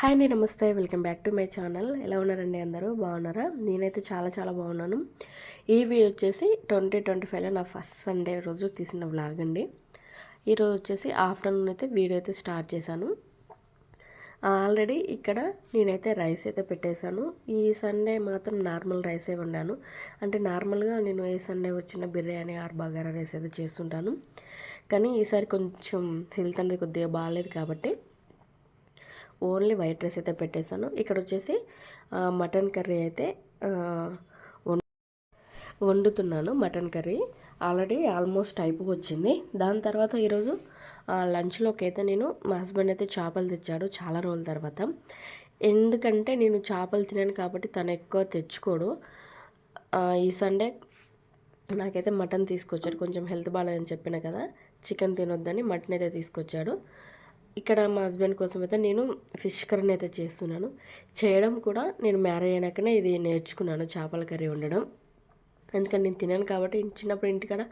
Hi అండి నమస్తే. Welcome back to my channel. ఎలా ఉన్నారండి అందరూ? బాగున్నారా? నేనైతే చాలా చాలా బాగున్నాను. ఈ వీడియో వచ్చేసి ట్వంటీ ట్వంటీ ఫైవ్లో నా ఫస్ట్ సండే రోజు తీసిన వ్లాగ్ అండి. ఈరోజు వచ్చేసి ఆఫ్టర్నూన్ అయితే వీడియో అయితే స్టార్ట్ చేశాను. ఆల్రెడీ ఇక్కడ నేనైతే రైస్ అయితే పెట్టేశాను. ఈ సండే మాత్రం నార్మల్ రైసే వండాను. అంటే నార్మల్గా నేను ఏ సండే వచ్చిన బిర్యానీ ఆర్ బగారా రైస్ అయితే చేస్తుంటాను. కానీ ఈసారి కొంచెం హెల్త్ అనేది కొద్దిగా బాగాలేదు కాబట్టి ఓన్లీ వైట్ రైస్ అయితే పెట్టేశాను. ఇక్కడ వచ్చేసి మటన్ కర్రీ అయితే వండుతున్నాను మటన్ కర్రీ. ఆల్రెడీ ఆల్మోస్ట్ అయిపో వచ్చింది దాని తర్వాత ఈరోజు లంచ్లోకి అయితే నేను మా హస్బెండ్ అయితే చేపలు తెచ్చాడు చాలా రోజుల తర్వాత. ఎందుకంటే నేను చేపలు తినాను కాబట్టి తను ఎక్కువ తెచ్చుకోడు. ఈ సండే నాకైతే మటన్ తీసుకొచ్చాడు. కొంచెం హెల్త్ బాగాలేదని చెప్పిన కదా చికెన్ తినొద్దని మటన్ అయితే తీసుకొచ్చాడు. ఇక్కడ మా హస్బెండ్ కోసం అయితే నేను ఫిష్ కర్రీని అయితే చేస్తున్నాను. చేయడం కూడా నేను మ్యారేజ్ అయినాకనే ఇది నేర్చుకున్నాను చేపల కర్రీ వండడం. ఎందుకంటే నేను తినాను కాబట్టి చిన్నప్పుడు ఇంటికాడ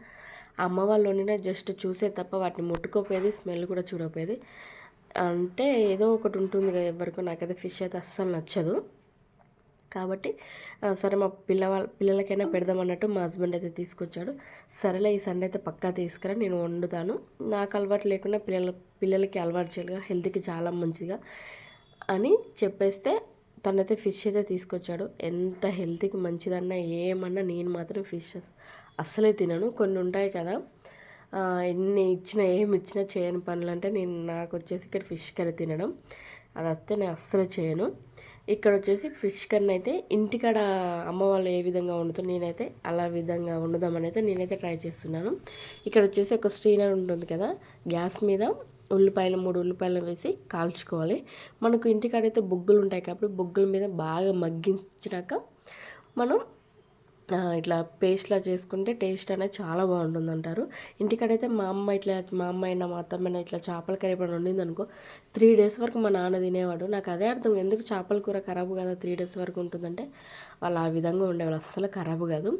అమ్మ వాళ్ళు వండినా జస్ట్ చూసే తప్ప వాటిని ముట్టుకోపోయేది స్మెల్ కూడా చూడకపోయేది. అంటే ఏదో ఒకటి ఉంటుంది కదా ఎవరికో నాకైతే ఫిష్ అయితే అస్సలు నచ్చదు. కాబట్టి సరే మా పిల్లవాళ్ళ పిల్లలకైనా పెడదాం అన్నట్టు మా హస్బెండ్ అయితే తీసుకొచ్చాడు. సరేలే ఈ సండే అయితే పక్కా తీసుకురా నేను వండుతాను. నాకు అలవాటు లేకుండా పిల్లల పిల్లలకి అలవాటు చేయాలిగా హెల్త్కి చాలా మంచిగా అని చెప్పేస్తే తనైతే ఫిష్ అయితే తీసుకొచ్చాడు. ఎంత హెల్త్కి మంచిదన్నా ఏమన్నా నేను మాత్రం ఫిష్ అస్సలే తినను. కొన్ని ఉంటాయి కదా ఎన్ని ఇచ్చినా ఏమి ఇచ్చినా చేయని పనులు అంటే నేను నాకు వచ్చేసి ఇక్కడ ఫిష్ కర్రీ తినడం. అది వస్తే నేను అస్సలు చేయను. ఇక్కడ వచ్చేసి ఫిష్ కన్నా అయితే ఇంటికాడ అమ్మ వాళ్ళు ఏ విధంగా వండుతారు నేనైతే అలా విధంగా వండుదామని అయితే నేనైతే ట్రై చేస్తున్నాను. ఇక్కడ వచ్చేసి ఒక స్టీనర్ ఉంటుంది కదా గ్యాస్ మీద ఉల్లిపాయలు మూడు ఉల్లిపాయలు వేసి కాల్చుకోవాలి. మనకు ఇంటికాడైతే బొగ్గులు ఉంటాయి కాబట్టి బొగ్గుల మీద బాగా మగ్గించినాక మనం ఇట్లా పేస్ట్లా చేసుకుంటే టేస్ట్ అనేది చాలా బాగుంటుంది అంటారు ఇంటికాడైతే మా అమ్మ ఇట్లా మా అమ్మ అయినా మా అత్తమ్మ ఇట్లా చేపల కర్రీ ఎప్పుడు వండింది అనుకో త్రీ డేస్ వరకు మా నాన్న తినేవాడు. నాకు అదే అర్థం. ఎందుకు చేపల కూర ఖరాబు కదా త్రీ డేస్ వరకు ఉంటుందంటే వాళ్ళు ఆ విధంగా ఉండేవాళ్ళు. అస్సలు ఖరాబు కాదు.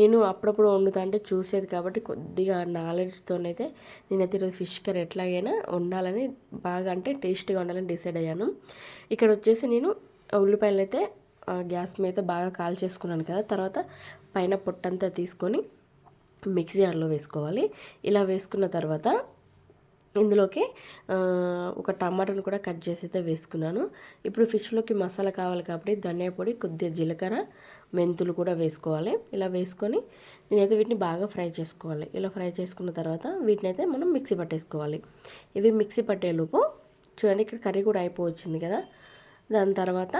నేను అప్పుడప్పుడు వండుతా అంటే చూసేది కాబట్టి కొద్దిగా నాలెడ్జ్తోనైతే నేనైతే ఈరోజు ఫిష్ కర్రీ ఎట్లాగైనా వండాలని బాగా అంటే టేస్ట్గా ఉండాలని డిసైడ్ అయ్యాను. ఇక్కడ వచ్చేసి నేను ఉల్లిపాయలు అయితే గ్యాస్ మీద బాగా కాల్ చేసుకున్నాను కదా. తర్వాత పైన పొట్టంతా తీసుకొని మిక్సీ జార్లో వేసుకోవాలి. ఇలా వేసుకున్న తర్వాత ఇందులోకి ఒక టమాటాను కూడా కట్ చేసి అయితే వేసుకున్నాను. ఇప్పుడు ఫిష్లోకి మసాలా కావాలి కాబట్టి ధనియా పొడి కొద్దిగా జీలకర్ర మెంతులు కూడా వేసుకోవాలి. ఇలా వేసుకొని నేనైతే వీటిని బాగా ఫ్రై చేసుకోవాలి. ఇలా ఫ్రై చేసుకున్న తర్వాత వీటిని అయితే మనం మిక్సీ పట్టేసుకోవాలి. ఇవి మిక్సీ పట్టేలోపు చూడండి ఇక్కడ కర్రీ కూడా అయిపోవచ్చింది కదా. దాని తర్వాత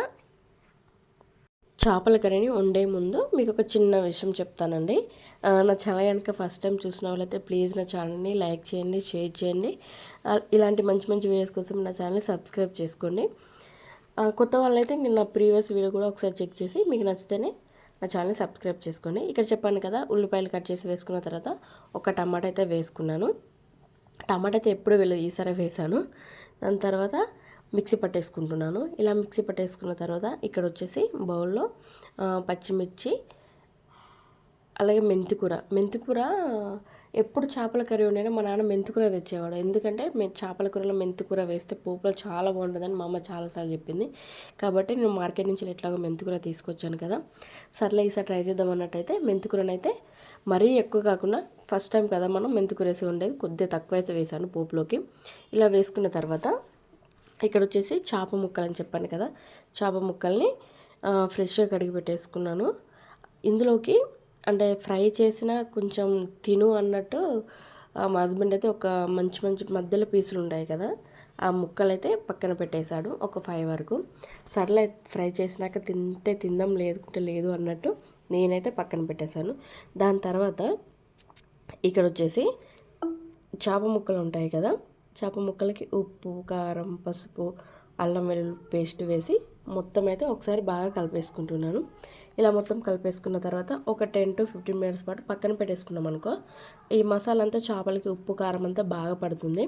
చేపల కర్రీని వండే ముందు మీకు ఒక చిన్న విషయం చెప్తానండి. నా ఛానల్ కనుక ఫస్ట్ టైం చూసిన వాళ్ళైతే ప్లీజ్ నా ఛానల్ని లైక్ చేయండి షేర్ చేయండి. ఇలాంటి మంచి మంచి వీడియోస్ కోసం నా ఛానల్ని సబ్స్క్రైబ్ చేసుకోండి. కొత్త వాళ్ళైతే నేను నా ప్రీవియస్ వీడియో కూడా ఒకసారి చెక్ చేసి మీకు నచ్చితేనే నా ఛానల్ని సబ్స్క్రైబ్ చేసుకోండి. ఇక్కడ చెప్పాను కదా ఉల్లిపాయలు కట్ చేసి వేసుకున్న తర్వాత ఒక టమాటా అయితే వేసుకున్నాను. టమాటా అయితే ఎప్పుడు వెళ్ళదు ఈసారి వేసాను దాని తర్వాత మిక్సీ పట్టేసుకుంటున్నాను. ఇలా మిక్సీ పట్టేసుకున్న తర్వాత ఇక్కడ వచ్చేసి బౌల్లో పచ్చిమిర్చి అలాగే మెంతికూర. మెంతికూర ఎప్పుడు చేపల కర్రీ ఉండేనా మా నాన్న మెంతికూర తెచ్చేవాడు. ఎందుకంటే చేపల కూరలో మెంతికూర వేస్తే పోపులో చాలా బాగుంటుందని మా అమ్మ చాలాసార్లు చెప్పింది. కాబట్టి నేను మార్కెట్ నుంచి ఎట్లాగో మెంతికూర తీసుకొచ్చాను కదా. సర్లే ఈసారి ట్రై చేద్దాం అన్నట్టయితే మెంతికూరనైతే మరీ ఎక్కువ కాకుండా ఫస్ట్ టైం కదా మనం మెంతికూర వేసి ఉండేది కొద్దిగా తక్కువ అయితే వేసాను పోపులోకి. ఇలా వేసుకున్న తర్వాత ఇక్కడ వచ్చేసి చేప ముక్కలు అని చెప్పాను కదా. చేప ముక్కల్ని ఫ్రెష్గా కడిగి పెట్టేసుకున్నాను. ఇందులోకి అంటే ఫ్రై చేసిన కొంచెం తిను అన్నట్టు మా హస్బెండ్ అయితే ఒక మంచి మంచి మధ్యలో పీసులు ఉన్నాయి కదా ఆ ముక్కలు అయితే పక్కన పెట్టేశాడు ఒక ఫైవ్ వరకు. సర్లే ఫ్రై చేసినాక తింటే తిందాం లేదుకుంటే లేదు అన్నట్టు నేనైతే పక్కన పెట్టేశాను. దాని తర్వాత ఇక్కడ వచ్చేసి చేప ముక్కలు ఉంటాయి కదా చేప ముక్కలకి ఉప్పు కారం పసుపు అల్లం వెల్లుల్లి పేస్ట్ వేసి మొత్తం అయితే ఒకసారి బాగా కలిపేసుకుంటున్నాను. ఇలా మొత్తం కలిపేసుకున్న తర్వాత ఒక టెన్ టు ఫిఫ్టీన్ మినిట్స్ పాటు పక్కన పెట్టేసుకున్నాం అనుకో ఈ మసాలా అంతా చేపలకి ఉప్పు కారం అంతా బాగా పడుతుంది.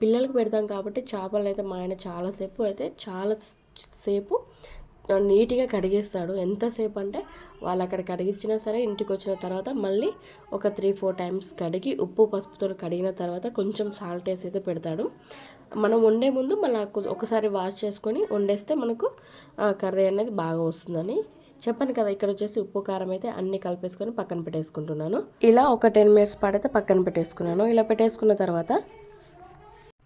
పిల్లలకు పెడతాం కాబట్టి చేపలు అయితే మా ఆయన చాలాసేపు అయితే చాలా సేపు నీట్గా కడిగేస్తాడు. ఎంతసేపు అంటే వాళ్ళు అక్కడ కడిగించినా సరే ఇంటికి వచ్చిన తర్వాత మళ్ళీ ఒక త్రీ ఫోర్ టైమ్స్ కడిగి ఉప్పు పసుపుతో కడిగిన తర్వాత కొంచెం సాల్ట్ వేసి అయితే పెడతాడు. మనం వండే ముందు మళ్ళీ ఒకసారి వాష్ చేసుకొని వండేస్తే మనకు కర్రీ అనేది బాగా వస్తుందని చెప్పాను కదా. ఇక్కడ వచ్చేసి ఉప్పు కారం అయితే అన్ని కలిపేసుకొని పక్కన పెట్టేసుకుంటున్నాను. ఇలా ఒక టెన్ మినిట్స్ పాటైతే పక్కన పెట్టేసుకున్నాను. ఇలా పెట్టేసుకున్న తర్వాత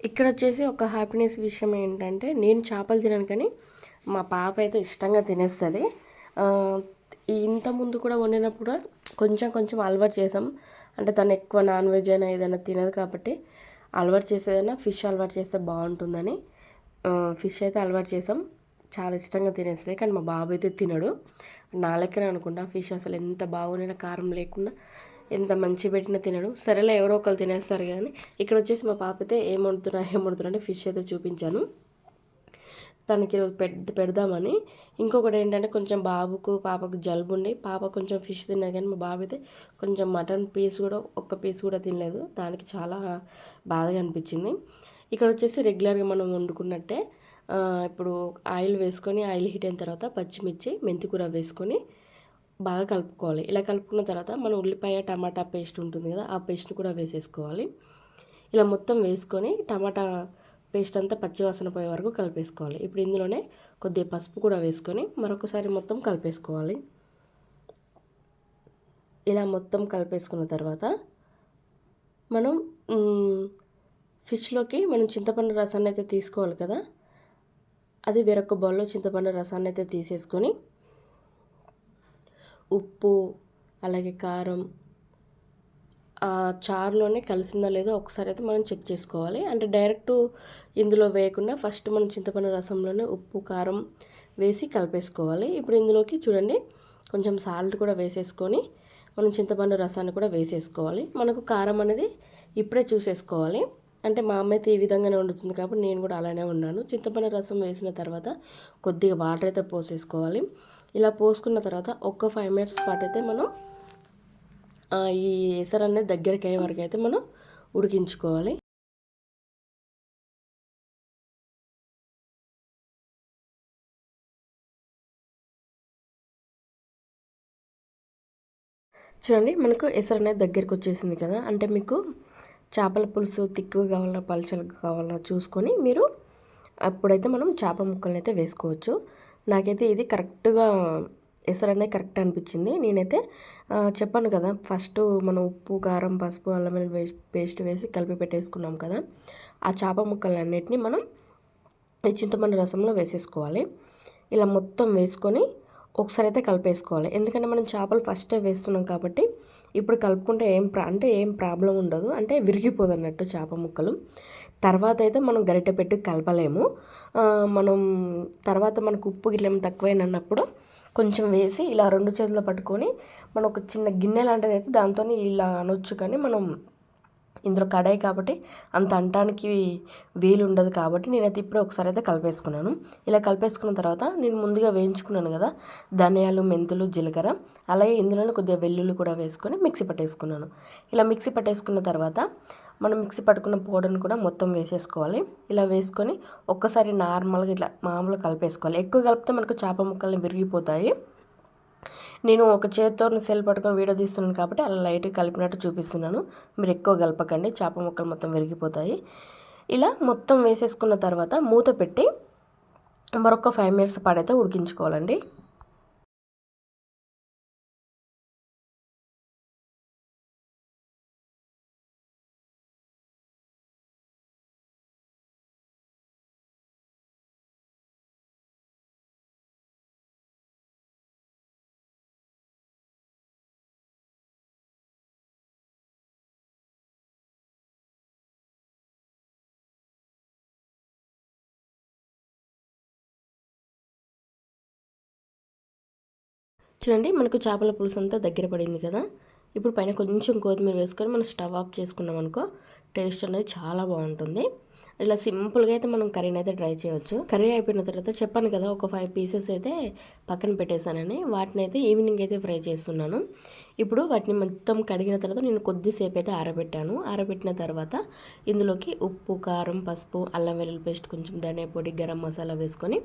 ఇక్కడ వచ్చేసి ఒక హ్యాపీనెస్ విషయం ఏంటంటే నేను చేపలు తినను కానీ మా పాప అయితే ఇష్టంగా తినేస్తుంది. ఇంత ముందు కూడా వండినప్పుడు కొంచెం కొంచెం అలవాటు చేసాం. అంటే తను ఎక్కువ నాన్ వెజ్ అయినా ఏదైనా తినదు కాబట్టి అలవాటు చేసేదైనా ఫిష్ అలవాటు చేస్తే బాగుంటుందని ఫిష్ అయితే అలవాటు చేసాం. చాలా ఇష్టంగా తినేస్తుంది కానీ మా బాబు అయితే తినడు. నా లెక్కనే అనుకుంటా ఫిష్ అసలు ఎంత బాగుండినా కారం లేకుండా ఎంత మంచి పెట్టినా తినడు. సరేలే ఎవరో ఒకరు తినేస్తారు కానీ ఇక్కడ వచ్చేసి మా పాప అయితే ఏం వండుతున్నా ఏం వండుతున్నా అంటే ఫిష్ అయితే చూపించాను. తనకి ఈరోజు పెద్ద పెడదామని. ఇంకొకటి ఏంటంటే కొంచెం బాబుకు పాపకు జలుబు ఉండి పాప కొంచెం ఫిష్ తిన్నా కానీ మా బాబు అయితే కొంచెం మటన్ పీస్ కూడా ఒక్క పీస్ కూడా తినలేదు. దానికి చాలా బాధగా అనిపించింది. ఇక్కడ వచ్చేసి రెగ్యులర్గా మనం వండుకున్నట్టే ఇప్పుడు ఆయిల్ వేసుకొని ఆయిల్ హీట్ అయిన తర్వాత పచ్చిమిర్చి మెంతికూర వేసుకొని బాగా కలుపుకోవాలి. ఇలా కలుపుకున్న తర్వాత మనం ఉల్లిపాయ టమాటా పేస్ట్ ఉంటుంది కదా ఆ పేస్ట్ని కూడా వేసేసుకోవాలి. ఇలా మొత్తం వేసుకొని టమాటా పేస్ట్ అంతా పచ్చివాసన పోయే వరకు కలిపేసుకోవాలి. ఇప్పుడు ఇందులోనే కొద్దిగా పసుపు కూడా వేసుకొని మరొకసారి మొత్తం కలిపేసుకోవాలి. ఇలా మొత్తం కలిపేసుకున్న తర్వాత మనం ఫిష్లోకి మనం చింతపండు రసాన్ని అయితే తీసుకోవాలి కదా. అది వేరొక బౌల్లో చింతపండు రసాన్ని అయితే తీసేసుకొని ఉప్పు అలాగే కారం చారులోనే కలిసిందా లేదో ఒకసారి అయితే మనం చెక్ చేసుకోవాలి. అంటే డైరెక్ట్ ఇందులో వేయకుండా ఫస్ట్ మనం చింతపండు రసంలోనే ఉప్పు కారం వేసి కలిపేసుకోవాలి. ఇప్పుడు ఇందులోకి చూడండి కొంచెం సాల్ట్ కూడా వేసేసుకొని మనం చింతపండు రసాన్ని కూడా వేసేసుకోవాలి. మనకు కారం అనేది ఇప్పుడే చూసేసుకోవాలి. అంటే మా అమ్మ అయితే ఈ విధంగానే వండుతుంది కాబట్టి నేను కూడా అలానే ఉన్నాను. చింతపండు రసం వేసిన తర్వాత కొద్దిగా వాటర్ అయితే పోసేసుకోవాలి. ఇలా పోసుకున్న తర్వాత ఒక్క ఫైవ్ మినిట్స్ పాటు అయితే మనం ఈ ఎసరు అనేది దగ్గరికి అయ్యే వరకు అయితే మనం ఉడికించుకోవాలి. చూడండి మనకు ఎసరు అనేది దగ్గరికి వచ్చేసింది కదా అంటే మీకు చేపల పులుసు తిక్కువ కావాలన్నా పలచలుగా కావాలన్నా చూసుకొని మీరు అప్పుడైతే మనం చేప ముక్కలను అయితే వేసుకోవచ్చు. నాకైతే ఇది కరెక్ట్గా ఎసరు అనేది కరెక్ట్ అనిపించింది. నేనైతే చెప్పాను కదా ఫస్ట్ మనం ఉప్పు కారం పసుపు అల్లం వెల్లుల్లి పేస్ట్ వేసి కలిపి పెట్టేసుకున్నాం కదా. ఆ చేప ముక్కలన్నిటిని మనం ఈ చింతపండు రసంలో వేసేసుకోవాలి. ఇలా మొత్తం వేసుకొని ఒకసారి అయితే కలిపేసుకోవాలి. ఎందుకంటే మనం చేపలు ఫస్టే వేస్తున్నాం కాబట్టి ఇప్పుడు కలుపుకుంటే ఏం ప్రా అంటే ఏం ప్రాబ్లం ఉండదు. అంటే విరిగిపోదు అన్నట్టు చేప ముక్కలు. తర్వాత అయితే మనం గరిటె పెట్టి కలపలేము. మనం తర్వాత మనకు ఉప్పు గిట్ల తక్కువైనప్పుడు కొంచెం వేసి ఇలా రెండు చేతులు పట్టుకొని మనం ఒక చిన్న గిన్నె లాంటిది అయితే దాంతో ఇలా అనొచ్చు. కానీ మనం ఇందులో కడాయి కాబట్టి అంత అంటానికి వీలు ఉండదు కాబట్టి నేనైతే ఇప్పుడే ఒకసారి అయితే కలిపేసుకున్నాను. ఇలా కలిపేసుకున్న తర్వాత నేను ముందుగా వేయించుకున్నాను కదా ధనియాలు మెంతులు జీలకర్ర అలాగే ఇందులోనే కొద్దిగా వెల్లుల్లి కూడా వేసుకొని మిక్సీ పట్టేసుకున్నాను. ఇలా మిక్సీ పట్టేసుకున్న తర్వాత మనం మిక్సీ పట్టుకున్న పౌడర్ని కూడా మొత్తం వేసేసుకోవాలి. ఇలా వేసుకొని ఒక్కసారి నార్మల్గా ఇట్లా మామూలుగా కలిపేసుకోవాలి. ఎక్కువ కలిపితే మనకు చేప ముక్కల్ని విరిగిపోతాయి. నేను ఒక చేతితో సెల్ పట్టుకొని వీడియో తీస్తున్నాను కాబట్టి అలా లైట్గా కలిపినట్టు చూపిస్తున్నాను. మీరు ఎక్కువ కలపకండి చేప ముక్కలు మొత్తం విరిగిపోతాయి. ఇలా మొత్తం వేసేసుకున్న తర్వాత మూత పెట్టి మరొక ఫైవ్ మినిట్స్ పాడైతే ఉడికించుకోవాలండి. చూడండి మనకు చేపల పులుసు అంతా దగ్గర పడింది కదా. ఇప్పుడు పైన కొంచెం కొత్తిమీర వేసుకొని మనం స్టవ్ ఆఫ్ చేసుకున్నాం అనుకో టేస్ట్ అనేది చాలా బాగుంటుంది. ఇలా సింపుల్గా అయితే మనం కర్రీని అయితే ట్రై చేయవచ్చు కర్రీ అయిపోయిన తర్వాత చెప్పాను కదా ఒక ఫైవ్ పీసెస్ అయితే పక్కన పెట్టేశానని వాటిని అయితే ఈవినింగ్ అయితే ఫ్రై చేస్తున్నాను. ఇప్పుడు వాటిని మొత్తం కడిగిన తర్వాత నేను కొద్దిసేపు అయితే ఆరబెట్టాను. ఆరబెట్టిన తర్వాత ఇందులోకి ఉప్పు కారం పసుపు అల్లం వెల్లుల్లి పేస్ట్ కొంచెం ధనియా పొడి గరం మసాలా వేసుకొని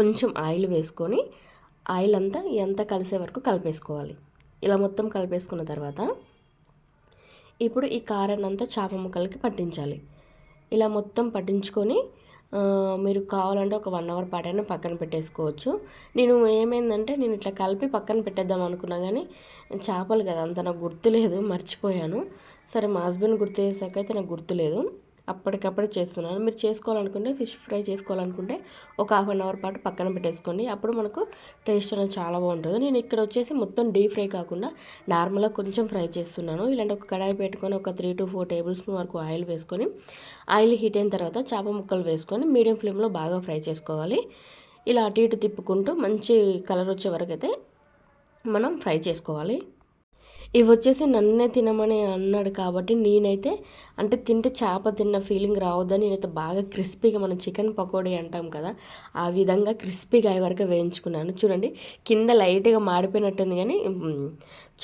కొంచెం ఆయిల్ వేసుకొని ఆయిల్ అంతా ఎంత కలిసే వరకు కలిపేసుకోవాలి. ఇలా మొత్తం కలిపేసుకున్న తర్వాత ఇప్పుడు ఈ కారాన్ని అంతా చేప ముక్కలకి పట్టించాలి. ఇలా మొత్తం పట్టించుకొని మీరు కావాలంటే ఒక వన్ అవర్ పాటైనా పక్కన పెట్టేసుకోవచ్చు. నేను ఏమైందంటే నేను ఇట్లా కలిపి పక్కన పెట్టేద్దాం అనుకున్నా కానీ చేపలు కదా అంత నాకు గుర్తులేదు మర్చిపోయాను. సరే మా హస్బెండ్ గుర్తు చేసాక అయితే నాకు గుర్తులేదు. అప్పటికప్పుడు చేస్తున్నాను. మీరు చేసుకోవాలనుకుంటే ఫిష్ ఫ్రై చేసుకోవాలనుకుంటే ఒక హాఫ్ అన్ అవర్ పాటు పక్కన పెట్టేసుకోండి. అప్పుడు మనకు టేస్ట్ అనేది చాలా బాగుంటుంది. నేను ఇక్కడ వచ్చేసి మొత్తం డీప్ ఫ్రై కాకుండా నార్మల్గా కొంచెం ఫ్రై చేస్తున్నాను. ఇలాంటి ఒక కడాయి పెట్టుకొని ఒక three to four tablespoon వరకు ఆయిల్ వేసుకొని ఆయిల్ హీట్ అయిన తర్వాత చేప ముక్కలు వేసుకొని మీడియం ఫ్లేమ్లో బాగా ఫ్రై చేసుకోవాలి. ఇలా అటు ఇటు తిప్పుకుంటూ మంచి కలర్ వచ్చే వరకు అయితే మనం ఫ్రై చేసుకోవాలి. ఇవి వచ్చేసి నన్నే తినమని అన్నాడు కాబట్టి నేనైతే అంటే తింటే చేప తిన్న ఫీలింగ్ రావద్దని నేనైతే బాగా క్రిస్పీగా మనం చికెన్ పకోడీ అంటాం కదా ఆ విధంగా క్రిస్పీగా అయ్యే వరకు వేయించుకున్నాను. చూడండి కింద లైట్గా మాడిపోయినట్టుంది కానీ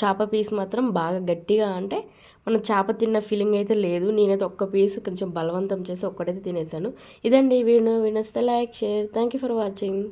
చేప పీస్ మాత్రం బాగా గట్టిగా అంటే మనం చేప తిన్న ఫీలింగ్ అయితే లేదు. నేనైతే ఒక్క పీస్ కొంచెం బలవంతం చేసి ఒక్కటైతే తినేసాను. ఇదండి video. వినస్తే like share. Thank you for watching